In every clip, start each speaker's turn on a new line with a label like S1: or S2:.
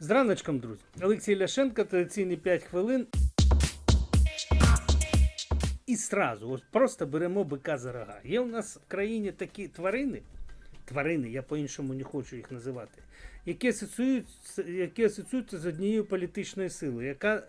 S1: З раночком, друзі. Олексій Ляшенко, традиційні 5 хвилин. І сразу, ось просто беремо бика за рога. Є у нас в країні такі тварини, тварини, я по-іншому не хочу їх називати, які асоціюються, які асоціюються з однією політичною силою, яка,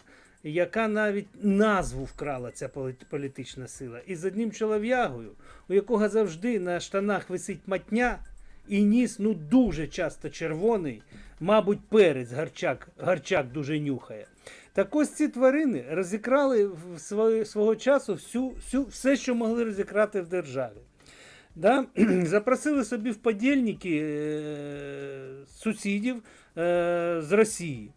S1: яка навіть назву вкрала ця полі- політична сила. І з одним чолов'ягою, у якого завжди на штанах висить матня, і ніс ну дуже часто червоний, мабуть, перець гарчак, гарчак дуже нюхає. Так ось ці тварини розікрали в свої, свого часу всю, всю, все, що могли розікрати в державі. Да? Запросили собі в подільники е, сусідів е, з Росії.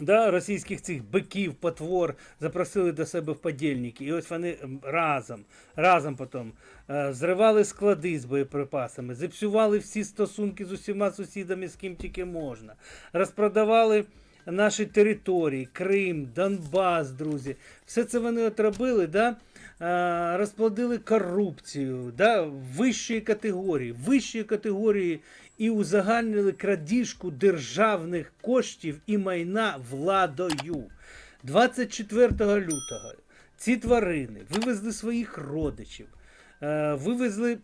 S1: Да, російських цих биків, потвор запросили до себе в подільники. І ось вони разом, разом потім е, зривали склади з боєприпасами, зіпсували всі стосунки з усіма сусідами, з ким тільки можна, розпродавали наші території, Крим, Донбас, друзі. Все це вони отробили, да? Е, розплодили корупцію да? вищої категорії, вищої категорії і узагальнили крадіжку державних коштів і майна владою. 24 лютого ці тварини вивезли своїх родичів, е, вивезли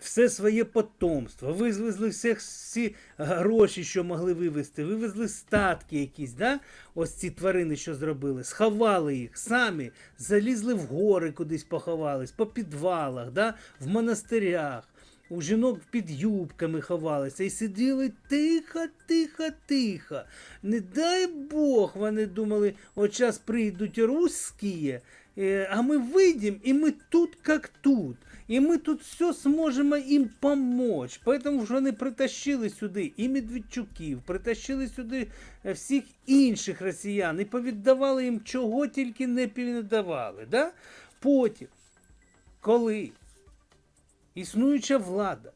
S1: все своє потомство, вивезли всіх, всі гроші, що могли вивезти, вивезли статки якісь, да? ось ці тварини, що зробили, сховали їх самі, залізли в гори кудись поховались, по підвалах, да? в монастирях. У жінок під юбками ховалися і сиділи тихо, тихо, тихо. Не дай Бог, вони думали, от час прийдуть русські, е, а ми вийдемо, і ми тут, як тут. І ми тут все зможемо їм помочь. Поэтому ж вони притащили сюди і Медведчуків, притащили сюди е, всіх інших росіян і повіддавали їм чого тільки не повіддавали. Да? Потім, коли існуюча влада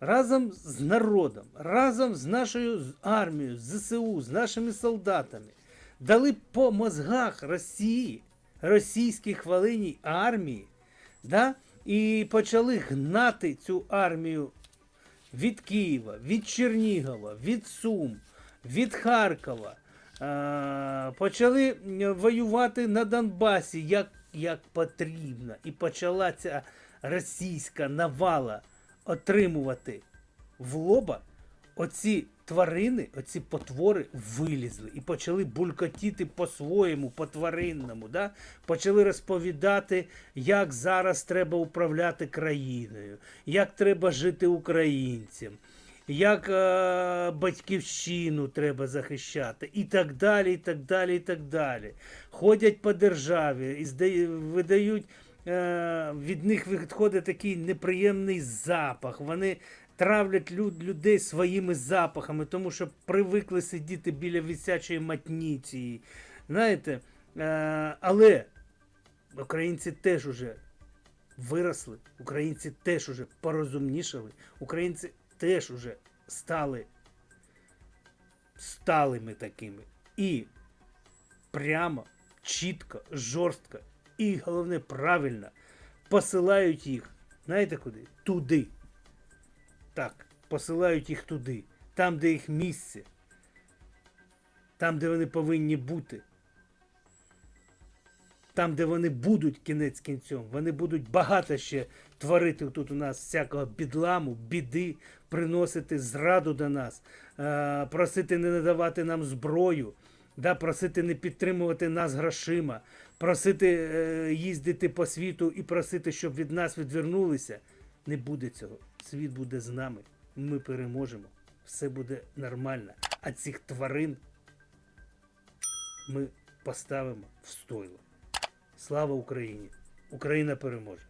S1: разом з народом, разом з нашою армією, з ЗСУ, з нашими солдатами дали по мозгах Росії, російській хвалиній армії, да? і почали гнати цю армію від Києва, від Чернігова, від Сум, від Харкова. Почали воювати на Донбасі як, як потрібно. І почала ця російська навала отримувати в лоба оці тварини, оці потвори вилізли і почали булькотіти по-своєму, по-тваринному. Да? Почали розповідати, як зараз треба управляти країною, як треба жити українцям. Як е, батьківщину треба захищати, і так далі, і так далі, і так далі. Ходять по державі і видають, від них відходить такий неприємний запах. Вони травлять люд, людей своїми запахами, тому що привикли сидіти біля висячої матніці. Знаєте, е, але українці теж уже виросли, українці теж уже порозумнішали, українці теж уже стали сталими такими. І прямо, чітко, жорстко і головне правильно посилають їх, знаєте куди? Туди. Так, посилають їх туди, там, де їх місце, там, де вони повинні бути. Там, де вони будуть кінець кінцем, вони будуть багато ще творити тут у нас всякого бідламу, біди, приносити зраду до нас, е, просити не надавати нам зброю, да, просити не підтримувати нас грошима, просити е, їздити по світу і просити, щоб від нас відвернулися. Не буде цього. Світ буде з нами. Ми переможемо. Все буде нормально. А цих тварин ми поставимо в стойло. Слава Україні! Україна переможе!